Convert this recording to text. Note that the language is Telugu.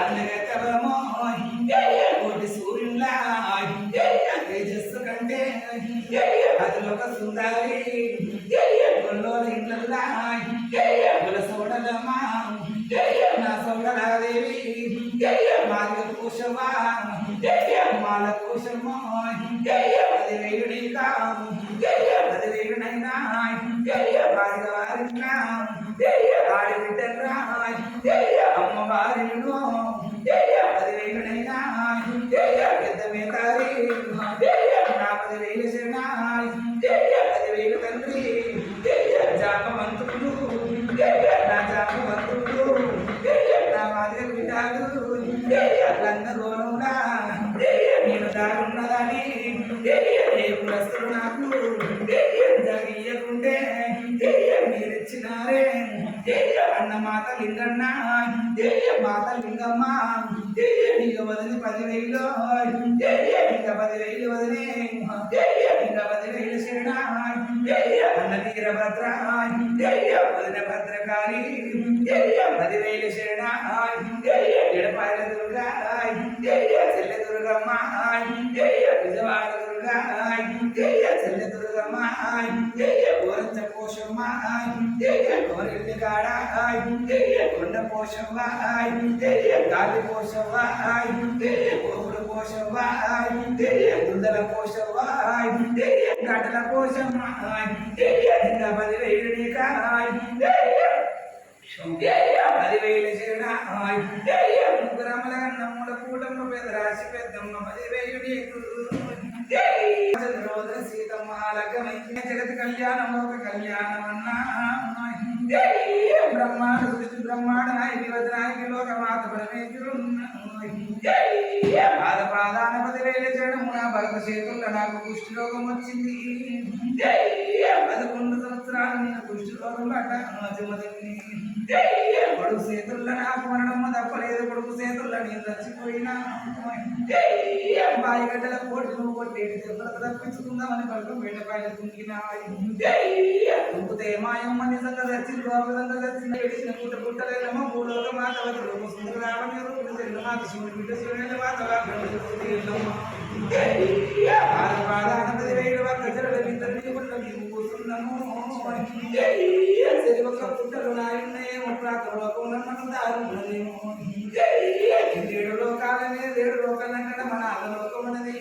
అందగత్తవమో కోటి సూర్యులా తేజస్సు కంటే అదిలొక సుందరి గొల్లో ఇంట్లల్లా గుల సోడలమ్మా నా సోడలాదేవి మాదిగ పూషవా మాల పూషమో అది వేయుడి అది వేయుడైనా మాదిగ వారినా ఆడి అమ్మవారిను పదివేలునైనా వారిను అది పెద్ద మేతారి నా పది వేలు సేనా పది వేలు తండ్రి జాపవంతుడు నా జాపవంతుడు నా మాదిరి బిడ్డలు లందరూనుడా నేను దారున్నదని ఏ పురస్తులు నాకు అన్న మాత లింగన్న మాత లింగమ్మ ఇక వదిలి పది వేలు పదివేలు వదిలే ఇక పదివేలు శరణ అన్న వీరభద్ర వదిన భద్రకాళి పదివేలు శరణ ఎడపాయల దుర్గా చెల్లె దుర్గమ్మ విజయవాడ దుర్గా చెల్లె దుర్గమ్మ ఓరంచ పోషమ్మ ఓరెల్లి కాడ కొండ పోషమ్మ గాలి పోషమ్మ కోపుడు పోషమ్మ దుందల పోషమ్మ గడ్డల పోషమ్మ ఇంకా పదివేలు కాయ పదివేలు చేడ ముగ్గురమ్మల నమ్ముల కూటమ్మ రాశి పెద్దమ్మ పదివేలు చంద్రోదర సీతమ్మ లగ్గమైన జగత్ కళ్యాణం ఒక కళ్యాణం అన్నా బ్రహ్మాండ గురించి బ్రహ్మాండ నాయకి వదనాయకి లోక మాత పాద పాదాన పదివేల చేయడం నా భరత చేతుల్లో నాకు కుష్టి రోగం వచ్చింది. పదకొండు సంవత్సరాలు నేను కుష్టి రోగం పడ్డ మధ్యమదని చేతుల్లో నాకు మరణం తప్పలేదు. కొడుకు చేతుల్లో నేను చచ్చిపోయినా బాయి గడ్డల కోటి నువ్వు కొట్టేటి దెబ్బలకు తప్పించుకుందామని పడుకు బెండపాయలు తుంగినా తుంగితే మాయమ్మ నిజంగా చచ్చింది ఆ విధంగా చచ్చింది ఏడిచిన పుట్ట పుట్టలేదమ్మ భూలోక మాట వదిలి సుందర రావణి రూపుడు చెల్లు మాత శివుడి బిడ్డ శివుని ఒక పుట్టలు నాయున్నే ముట్రాతలోకం నన్ను దారుణము ఏడు లోకాలనే ఏడు లోకాలన్న మన అలలోకం ఉన్నది